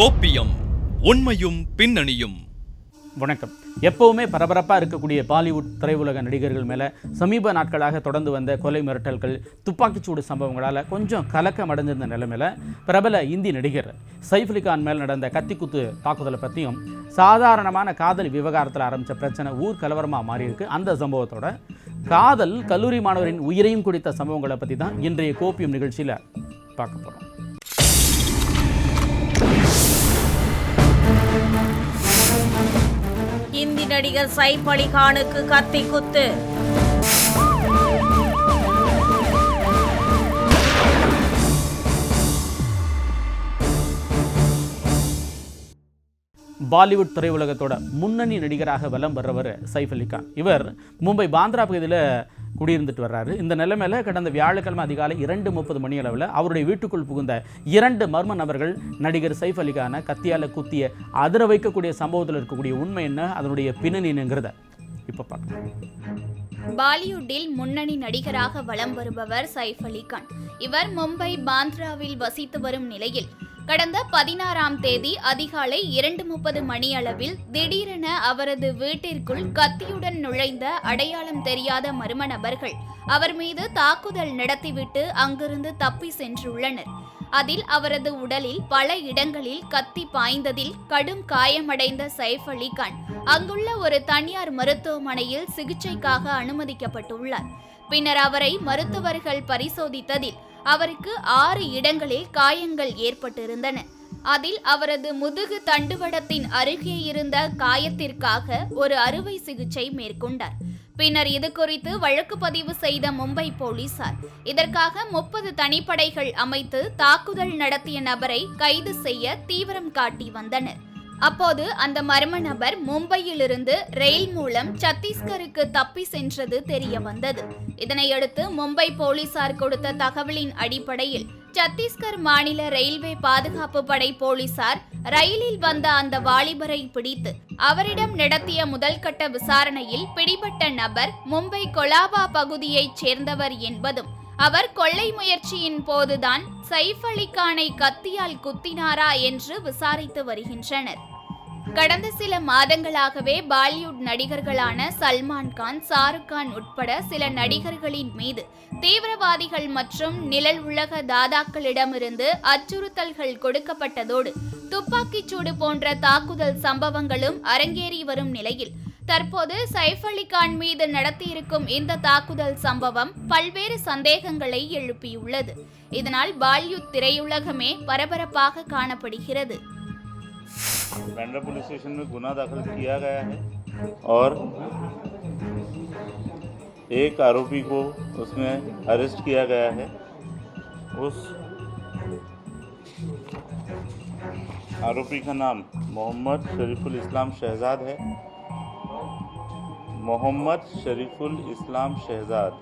கோப்பியம் உண்மையும் பின்னணியும். வணக்கம். எப்பவுமே பரபரப்பாக இருக்கக்கூடிய பாலிவுட் திரையுலக நடிகர்கள் மேலே சமீப நாட்களாக தொடர்ந்து வந்த கொலை மிரட்டல்கள் துப்பாக்கிச்சூடு சம்பவங்களால் கொஞ்சம் கலக்கம் அடைஞ்சிருந்த நிலைமையில் பிரபல இந்தி நடிகர் சைஃப் அலிகான் மேல் நடந்த கத்திக்குத்து தாக்குதலை பற்றியும் சாதாரணமான காதல் விவகாரத்தில் ஆரம்பித்த பிரச்சனை ஊர் கலவரமாக மாறியிருக்கு. அந்த சம்பவத்தோட காதல் கல்லூரி மாணவரின் உயிரையும் குடித்த சம்பவங்களை பற்றி தான் இன்றைய கோப்பியம் நிகழ்ச்சியில் பார்க்க போகிறோம் நடிகர் சைஃப் அலிகானுக்கு கத்தி குத்து. பாலிவுட் திரையுலகத்தோட முன்னணி நடிகராக வலம் வர்றவர் சைஃப் அலி கான். இவர் மும்பை பாந்திரா பகுதியில் குடியிருந்துட்டு வர்றாரு. இந்த நிலைமையில் கடந்த வியாழக்கிழமை அதிகாலை இரண்டு முப்பது மணி அளவில் அவருடைய வீட்டுக்குள் புகுந்த இரண்டு மர்ம நபர்கள் நடிகர் சைஃப் அலிகான கத்தியால் கத்தியால குத்திய அதிர வைக்கக்கூடிய சம்பவத்தில் இருக்கக்கூடிய உண்மை என்ன? அதனுடைய பின்னணி என்னங்கிறத இப்போ பார்க்கலாம். பாலிவுட்டில் முன்னணி நடிகராக வலம் வருபவர் சைஃப் அலி கான். இவர் மும்பை பாந்த்ராவில் வசித்து வரும் நிலையில் கடந்த பதினாறாம் தேதி அதிகாலை இரண்டு முப்பது மணியளவில் திடீரென அவரது வீட்டிற்குள் கத்தியுடன் நுழைந்த அடையாளம் தெரியாத மர்ம நபர்கள் அவர் மீது தாக்குதல் நடத்திவிட்டு அங்கிருந்து தப்பி சென்றுள்ளனர். அதில் அவரது உடலில் பல இடங்களில் கத்தி பாய்ந்ததில் கடும் காயமடைந்த சைஃப் அலி கான் அங்குள்ள ஒரு தனியார் மருத்துவமனையில் சிகிச்சைக்காக அனுமதிக்கப்பட்டுள்ளார். பின்னர் அவரை மருத்துவர்கள் பரிசோதித்ததில் அவருக்கு ஆறு இடங்களில் காயங்கள் ஏற்பட்டிருந்தன. அதில் அவரது முதுகு தண்டுவடத்தின் அருகே இருந்த காயத்திற்காக ஒரு அறுவை சிகிச்சை மேற்கொண்டார். பின்னர் இது குறித்து வழக்கு பதிவு செய்த மும்பை போலீசார் இதற்காக முப்பது தனிப்படைகள் அமைத்து தாக்குதல் நடத்திய நபரை கைது செய்ய தீவிரம் காட்டி வந்தனர். அப்போது அந்த மர்ம நபர் மும்பையிலிருந்து ரயில் மூலம் சத்தீஸ்கருக்கு தப்பி சென்றது தெரிய வந்தது. இதனையடுத்து மும்பை போலீசார் கொடுத்த தகவலின் அடிப்படையில் சத்தீஸ்கர் மாநில ரயில்வே பாதுகாப்பு படை போலீசார் ரயிலில் வந்த அந்த வாலிபரை பிடித்து அவரிடம் நடத்திய முதல்கட்ட விசாரணையில் பிடிபட்ட நபர் மும்பை கொலாபா பகுதியைச் சேர்ந்தவர் என்பதும் அவர் கொள்ளை முயற்சியின் போதுதான் சைஃப் அலி கானை கத்தியால் குத்தினாரா என்று விசாரித்து வருகின்றனர். கடந்த சில மாதங்களாகவே பாலிவுட் நடிகர்களான சல்மான் கான் ஷாருக் கான் உட்பட சில நடிகர்களின் மீது தீவிரவாதிகள் மற்றும் நிழல் உலக தாதாக்களிடமிருந்து அச்சுறுத்தல்கள் கொடுக்கப்பட்டதோடு துப்பாக்கிச்சூடு போன்ற தாக்குதல் சம்பவங்களும் அரங்கேறி வரும் நிலையில் தற்போது சைஃப் அலி கான் மீது நடத்தியிருக்கும் இந்த தாக்குதல் சம்பவம் பல்வேறு சந்தேகங்களை எழுப்பியுள்ளது. இதனால் பாலிவுட் திரையுலகமே பரபரப்பாக காணப்படுகிறது. बैंड्रा पुलिस स्टेशन में गुना दाखिल किया गया है और एक आरोपी को उसमें अरेस्ट किया गया है। उस आरोपी का नाम मोहम्मद शरीफुल इस्लाम शहजाद है। Mohammad Shariful Islam Shahzad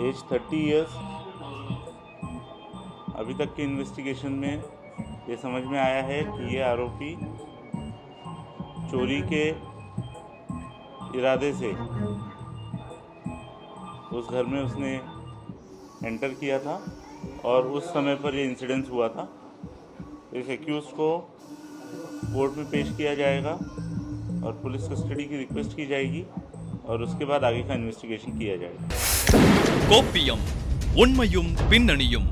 age thirty years अभी तक के इन्वेस्टिगेशन में ये समझ में आया है कि ये आरोपी चोरी के इरादे से उस घर में उसने एंटर किया था और उस समय पर ये इंसिडेंस हुआ था इस एक्यूज को कोर्ट में पेश किया जाएगा और पुलिस कस्टडी की रिक्वेस्ट की जाएगी और उसके बाद आगे का इन्वेस्टिगेशन किया जाएगा கோப்பியம் உண்மையும் பின்னணியும்